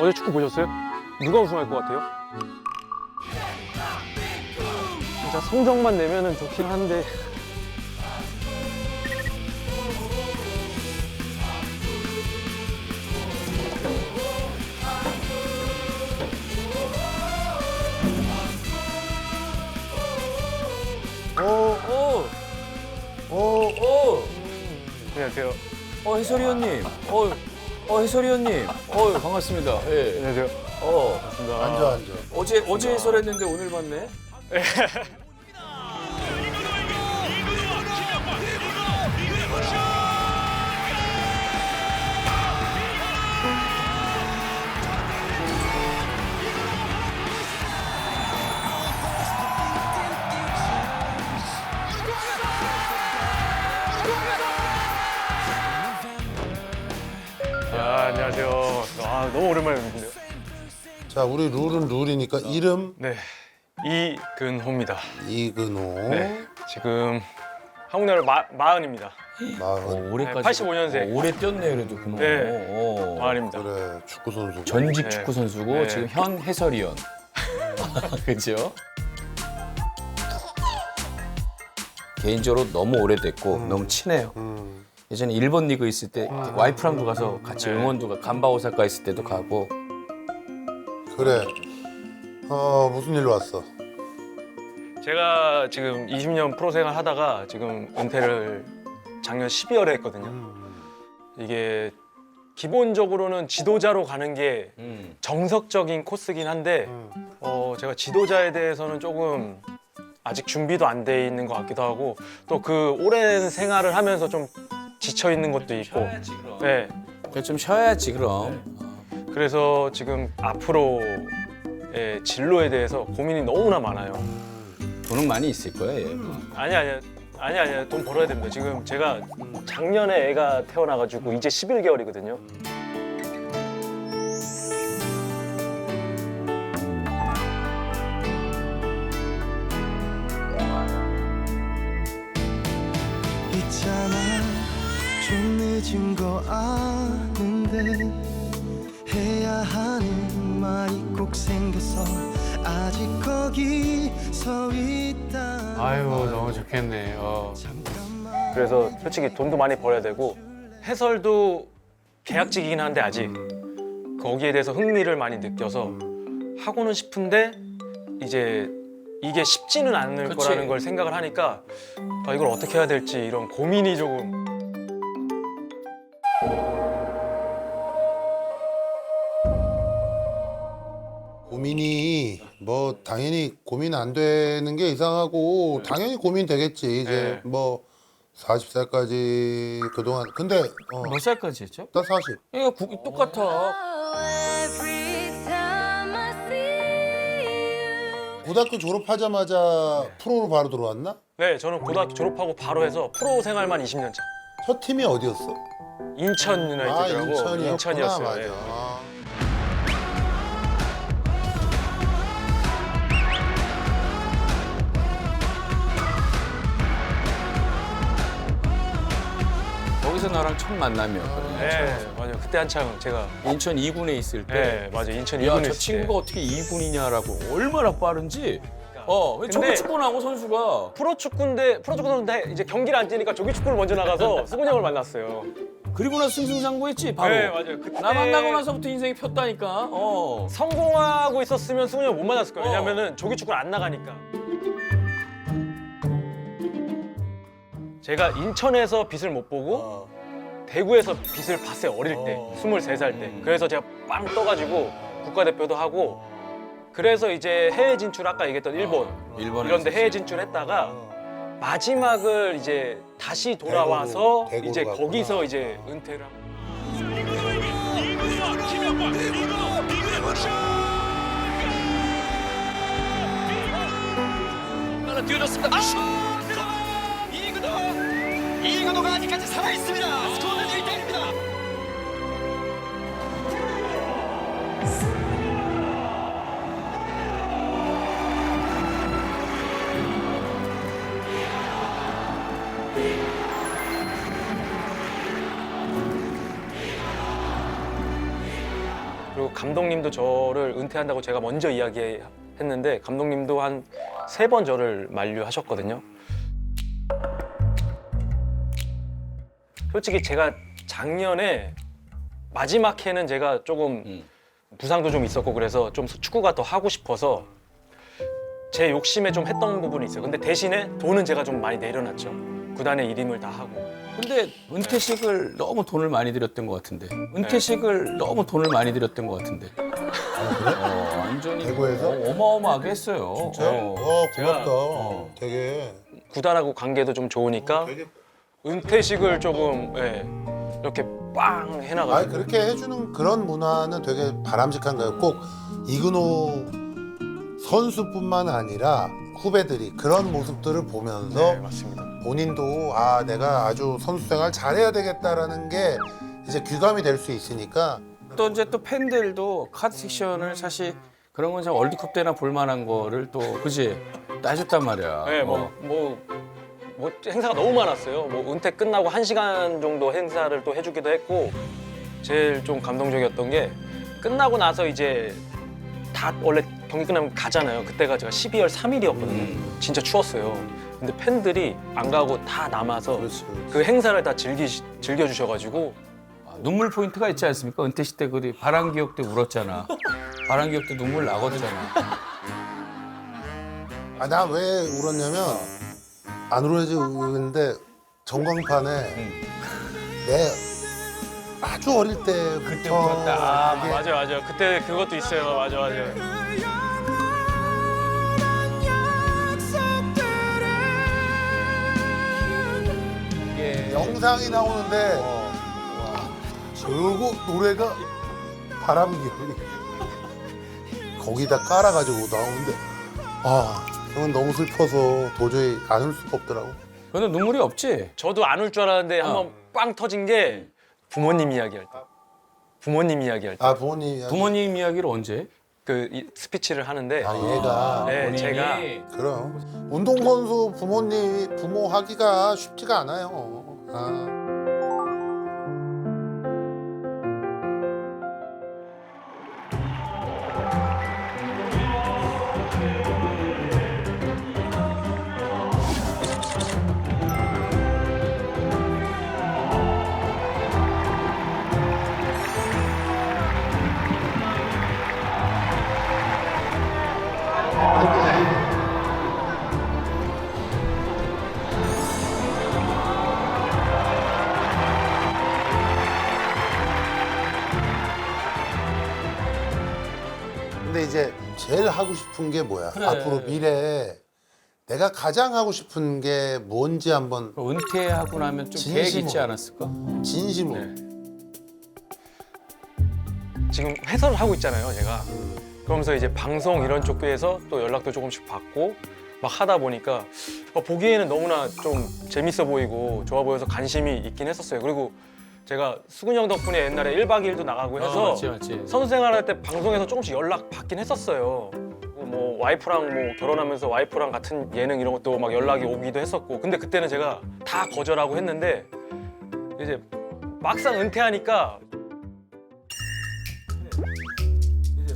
어제 축구 보셨어요? 누가 우승할 것 같아요? 진짜 성적만 내면은 좋긴 한데 오, 오, 오, 안녕하세요. 어 해설위 원님, 어, 어 해설위 원님, 어 반갑습니다. 예, 안녕하세요. 어 반갑습니다. 앉아, 앉아. 어제 어제 해설했는데 오늘 봤네. 안녕하세요. 아, 너무 오랜만에 뵙는데요. 자, 우리 룰은 룰이니까 이름 네. 이근호입니다. 이근호. 네. 지금 한국 나라 마, 마흔입니다. 마흔. 어, 올해까지. 네, 85 년생. 어, 오래 뛰었네 그래도 그만. 네. 어, 어. 마흔입니다. 그래, 축구 선수. 전직 네. 축구 선수고 네. 지금 현 해설위원. 그죠? 개인적으로 너무 오래됐고 너무 친해요. 음, 예전에 일본 리그 있을 때 와이프랑도 가서 같이 네. 응원도 가, 간바 오사카 있을 때도 가고 그래. 어, 무슨 일로 왔어? 제가 지금 20년 프로 생활 하다가 지금 은퇴를 작년 12월에 했거든요. 음, 이게 기본적으로는 지도자로 가는 게 음. 정석적인 코스긴 한데 음. 어, 제가 지도자에 대해서는 조금 아직 준비도 안 돼 있는 것 같기도 하고 또 그 오랜 생활을 하면서 좀 지쳐 있는 것도 있고 네 그래 좀 쉬어야지 그럼. 그래서 지금 앞으로의 진로에 대해서 고민이 너무나 많아요 돈은 많이 있을 거예요. 얘. 아니 아니 아니 아니 돈 벌어야 됩니다 지금 제가 작년에 애가 태어나가지고 이제 11개월이거든요 그래서 솔직히 돈도 많이 벌어야 되고 해설도 계약직이긴 한데 아직 거기에 대해서 흥미를 많이 느껴서 하고는 싶은데 이제 이게 쉽지는 않을 그치. 거라는 걸 생각을 하니까 아, 이걸 어떻게 해야 될지 이런 고민이 조금 뭐 당연히 고민 안 되는 게 이상하고 당연히 고민 되겠지. 이제 네. 뭐 40살까지 그동안 근데 어, 몇 살까지 했죠? 나 40. 이거 구- 똑같아. 고등학교 졸업하자마자 프로로 바로 들어왔나? 네 저는 고등학교 졸업하고 바로 해서 프로 생활만 20년 차첫 팀이 어디였어? 인천 아, 유나이티드라고 인천이었구나. 인천이었어요 맞 거기서 나랑 첫 만남이었거든요. 네 맞아요 그때 한창 제가 인천 2군에 있을 때. 네 맞아요 인천 야, 2군에 저 친구가 어떻게 2군이냐라고 얼마나 빠른지. 어, 근데- 저기 축구 나고 선수가 프로 축구인데 프로 축구인데 이제 경기를 안 뛰니까 조기 축구를 먼저 나가서 수근이 형을 만났어요. 그리고 나서 승승장구했지 바로. 네 맞아요. 그때 나 만나고 나서부터 인생이 폈다니까. 어. 성공하고 있었으면 수근이 형못 만났을 거예요. 어. 왜냐면은 조기 축구를 안 나가니까. 제가 인천에서 빛을 못 보고 어. 대구에서 빛을 봤어요 어릴 때. 어. 23살 때. 그래서 제가 빵 떠가지고 국가대표도 하고 그래서 이제 해외 진출 아까 얘기했던 일본. 일본에 이런데 해외. 진출했다가 어. 마지막을 이제 다시 돌아와서 대구로, 대구로 이제 갔구나. 거기서 이제 은퇴를 하고 이근호가 아직까지 살아 있습니다. 스코어 그리고 감독님도 저를 은퇴한다고 제가 먼저 이야기했는데 감독님도 한 세 번 저를 만류하셨거든요. 솔직히 제가 작년에 마지막 해는 제가 조금 음. 부상도 좀 있었고 그래서 좀 축구가 더 하고 싶어서 제 욕심에 좀 했던 부분이 있어요. 근데 대신에 돈은 제가 좀 많이 내려놨죠. 구단의 이름을 다 하고. 근데 은퇴식을 너무 돈을 많이 들였던 것 같은데. 은퇴식을 너무 돈을 많이 들였던 것 같은데. 어, 완전히 대구에서? 어, 어마어마하게 했어요. 진짜? 어. 와 제가- 고맙다. 어. 되게 구단하고 관계도 좀 좋으니까 되게 은퇴식을 조금 예, 이렇게 빵 아니 해놔가지고 그렇게 해주는 그런 문화는 되게 바람직한 거예요. 꼭 이근호 선수뿐만 아니라 후배들이 그런 모습들을 보면서 네, 맞습니다. 본인도 아 내가 아주 선수 생활 잘해야 되겠다라는 게 이제 귀감이 될 수 있으니까 또 이제 또 팬들도 카드 섹션을 사실 그런 건 월드컵 때나 볼 만한 거를 또 그지 따줬단 말이야. 네, 뭐, 어. 뭐, 뭐 행사가 너무 많았어요. 뭐 은퇴 끝나고 한 시간 정도 행사를 또 해주기도 했고 제일 좀 감동적이었던 게 끝나고 나서 이제 다 원래 경기 끝나면 가잖아요. 그때가 제가 12월 3일이었거든요. 음. 진짜 추웠어요. 근데 팬들이 안 가고 다 남아서 그렇지. 그 행사를 다 즐기 즐겨 주셔가지고 아, 눈물 포인트가 있지 않습니까? 은퇴식 때 그리 바람 기억 때 울었잖아. 바람 기억 때 눈물 나갔잖아. 아 나 왜 울었냐면 안 울어야지 울는데 전광판에 내 아주 어릴 때부터 그때부터 딱 이게 맞아 맞아 그때 그것도 있어요. 맞아 맞아. 이게 영상이 나오는데 그리고 노래가 바람기 거기다 깔아가지고 나오는데 아 그건 너무 슬퍼서 도저히 안 울 수가 없더라고 너는 눈물이 없지? 저도 안 울 줄 알았는데 한번 빵 터진 게 부모님 이야기할 때. 부모님 이야기할 때. 아 부모님 부모님 이야기를 언제? 그 이- 스피치를 하는데 아 얘가 네, 본인이 제가 그럼 운동선수 부모님 부모 하기가 쉽지가 않아요 아. 하고 싶은 게 뭐야 그래. 앞으로 미래에 내가 가장 하고 싶은 게 뭔지 한번 그 은퇴하고 나면 좀 계획 진심으로. 있지 않았을까? 진심으로 네. 지금 해설을 하고 있잖아요, 제가. 그러면서 이제 방송 이런 쪽에서 또 연락도 조금씩 받고 막 하다 보니까 어, 보기에는 너무나 좀 재밌어 보이고 좋아 보여서 관심이 있긴 했었어요. 그리고 제가 수근 형 덕분에 옛날에 1박 2일도 나가고 해서 어, 맞지 맞지. 선수 생활할 때 방송에서 조금씩 연락 받긴 했었어요. 뭐 와이프랑 뭐 결혼하면서 와이프랑 같은 예능 이런 것도 막 연락이 오기도 했었고. 근데 그때는 제가 다 거절하고 했는데 이제 막상 은퇴하니까 이제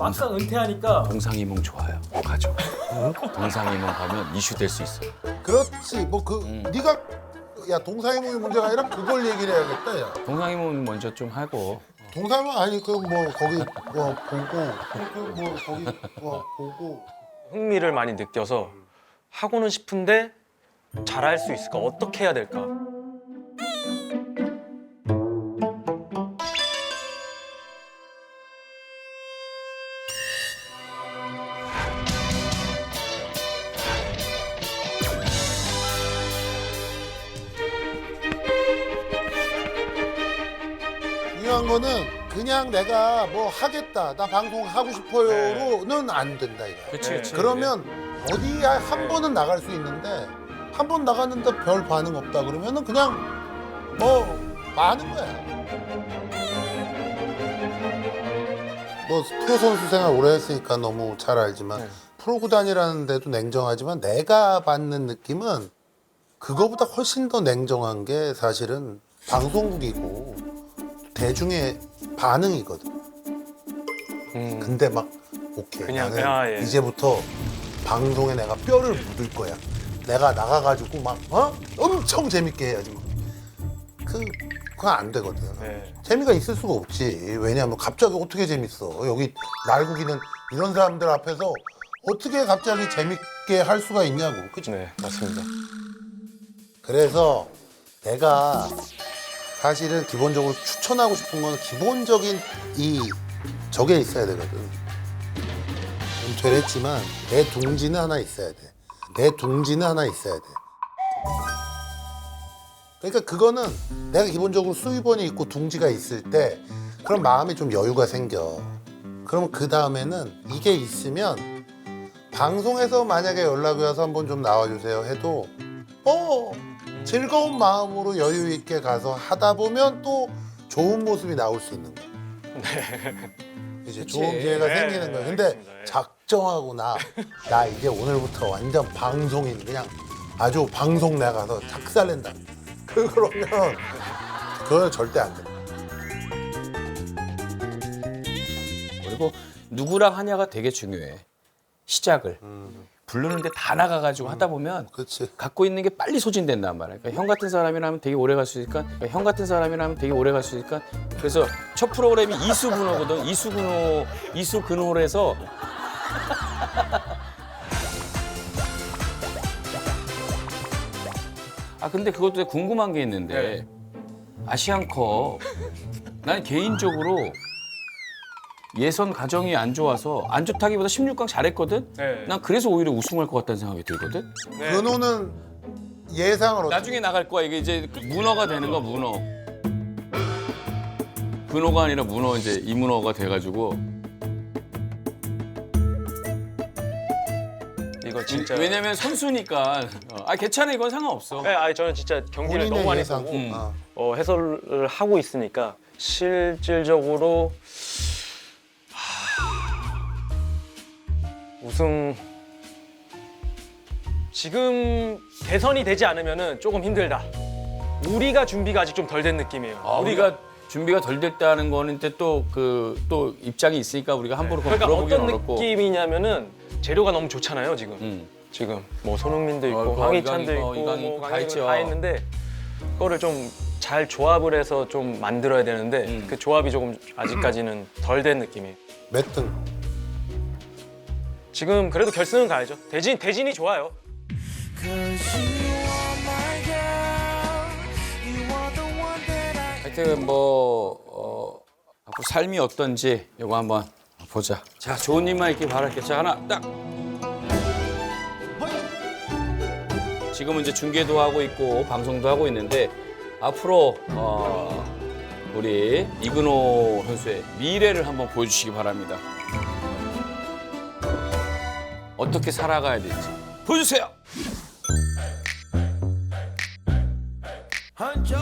막상 은퇴하니까 동상이몽 좋아요. 가죠. 동상이몽 가면 이슈 될 수 있어. 그렇지 뭐그 음. 네가 야 동사이몽이 문제가 아니라 그걸 얘기를 해야겠다 야 동상이몽 먼저 좀 하고. 동사이몽 아니 그 뭐 거기 뭐 보고 그 뭐 거기 뭐 보고 흥미를 많이 느껴서 하고는 싶은데 잘할 수 있을까? 어떻게 해야 될까? 중요한 거는 그냥 내가 뭐 하겠다 나 방송 하고 싶어요로는 안 된다 이거야 그렇지 그렇지. 그러면 어디에 한 번은 나갈 수 있는데 한 번 나갔는데 별 반응 없다 그러면은 그냥 뭐 많은 거야. 뭐 프로 선수 생활 오래 했으니까 너무 잘 알지만 네. 프로 구단이라는 데도 냉정하지만 내가 받는 느낌은 그거보다 훨씬 더 냉정한 게 사실은 방송국이고 대중의 반응이거든. 음. 근데 막 오케이 그냥, 나는 아, 예. 이제부터 방송에 내가 뼈를 묻을 거야. 내가 나가가지고 막 어? 엄청 재밌게 해야지. 막. 그 그건 안 되거든. 네. 재미가 있을 수가 없지. 왜냐하면 갑자기 어떻게 재밌어? 여기 날국이는 이런 사람들 앞에서 어떻게 갑자기 재밌게 할 수가 있냐고. 그치? 네, 맞습니다. 그래서 내가 사실은 기본적으로 추천하고 싶은 건 기본적인 이 저게 있어야 되거든. 좀 되랬지만 내 둥지는 하나 있어야 돼. 내 둥지는 하나 있어야 돼. 그러니까 그거는 내가 기본적으로 수입원이 있고 둥지가 있을 때 그럼 마음에 좀 여유가 생겨. 그러면 그 다음에는 이게 있으면 방송에서 만약에 연락이 와서 한번 좀 나와주세요 해도 어 즐거운 마음으로 여유 있게 가서 하다 보면 또 좋은 모습이 나올 수 있는 거야. 이제 좋은 기회가 네, 생기는 거야. 근데 알겠습니다. 예. 작정하고 나, 나 이제 오늘부터 완전 방송인 그냥 아주 방송 나가서 작살낸다. 그러면 그건 절대 안 돼. 그리고 누구랑 하냐가 되게 중요해. 시작을. 부르는데 다 나가가지고 하다 보면 그렇지. 갖고 있는 게 빨리 소진된단 말이야. 그러니까 형 같은 사람이라면 되게 오래 갈 수 있으니까 그러니까 형 같은 사람이라면 되게 오래 갈 수 있으니까 그래서 첫 프로그램이 이수근호거든. 이수근호 이수근호에서 아 근데 그것도 궁금한 게 있는데 아시안컵 난 개인적으로 예선 가정이 안 좋아서 안 좋다기보다 16강 잘했거든. 네. 난 그래서 오히려 우승할 것 같다는 생각이 들거든. 네. 근호는 예상을 어떻게 나중에 나갈 거야. 이게 이제 그 문어가 되는 거야, 문어. 근호가 아니라 문어 이제 이문어가 돼가지고. 이거 진짜. 왜냐면 선수니까. 어, 아 괜찮아, 이건 상관없어. 네, 아니 저는 진짜 경기를 본인의 너무 많이 예상. 보고 음. 아. 어, 해설을 하고 있으니까 실질적으로 우승 지금 개선이 되지 않으면은 조금 힘들다. 우리가 준비가 아직 좀 덜 된 느낌이에요. 아, 우리가 준비가 덜 됐다는 거는 또그 또 입장이 있으니까 우리가 함부로 그건 그러니까 물어보기는 어떤 어렵고. 느낌이냐면은 재료가 너무 좋잖아요 지금. 음. 지금 뭐 손흥민도 있고 어, 그 황희찬도 이강인, 있고 어, 이강인 뭐 다 있죠. 다 있는데 그거를 좀 잘 조합을 해서 좀 만들어야 되는데 음. 그 조합이 조금 아직까지는 덜 된 느낌이에요. 몇 등? 지금 그래도 결승은 가야죠. 대진 대진이 좋아요. 하여튼 뭐 어, 앞으로 삶이 어떤지 이거 한번 보자. 자, 좋은 일만 있길 바랄게. 자, 하나 딱. 지금은 이제 중계도 하고 있고 방송도 하고 있는데 앞으로 어, 우리 이근호 선수의 미래를 한번 보여주시기 바랍니다. 어떻게 살아가야 될지 보여주세요.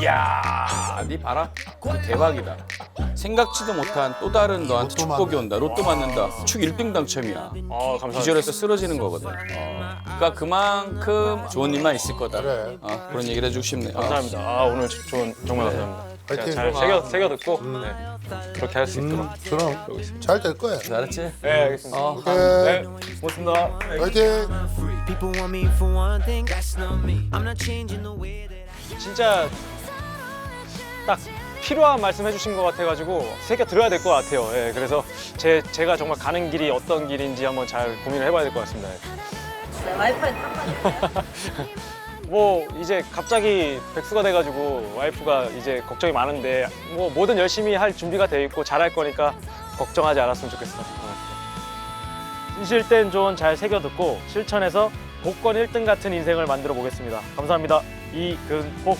이야, 네 봐라. 너 대박이다. 생각지도 못한 또 다른 너한테 축복이 온다. 로또 맞는다. 축 1등 당첨이야. 아 감사합니다. 기절해서 쓰러지는 거거든. 어. 그러니까 그만큼 좋은 일만 있을 거다. 그래. 어, 그런 얘기를 해주고 싶네. 요 감사합니다. 아 오늘 좋은 정말 감사합니다. 제가 화이팅. 잘 새겨 새겨 듣고 네, 그렇게 할 수 있도록. 그럼 잘될 거야. 알았지? 네 알겠습니다. 어. 오케이. 네 고맙습니다. 화이팅. People want me for one thing That's not me I'm not changing the way that I 진짜 딱 필요한 말씀 해주신 것 같아가지고 새겨 들어야 될 것 같아요. 예, 그래서 제 제가 정말 가는 길이 어떤 길인지 한번 잘 고민을 해봐야 될 것 같습니다. 예. 와이파이 탑 뭐 이제 갑자기 백수가 돼가지고 와이프가 이제 걱정이 많은데 뭐 뭐든 열심히 할 준비가 돼 있고 잘할 거니까 걱정하지 않았으면 좋겠어. 어. 진실된 조언 잘 새겨 듣고 실천해서 복권 1등 같은 인생을 만들어 보겠습니다. 감사합니다. 이근복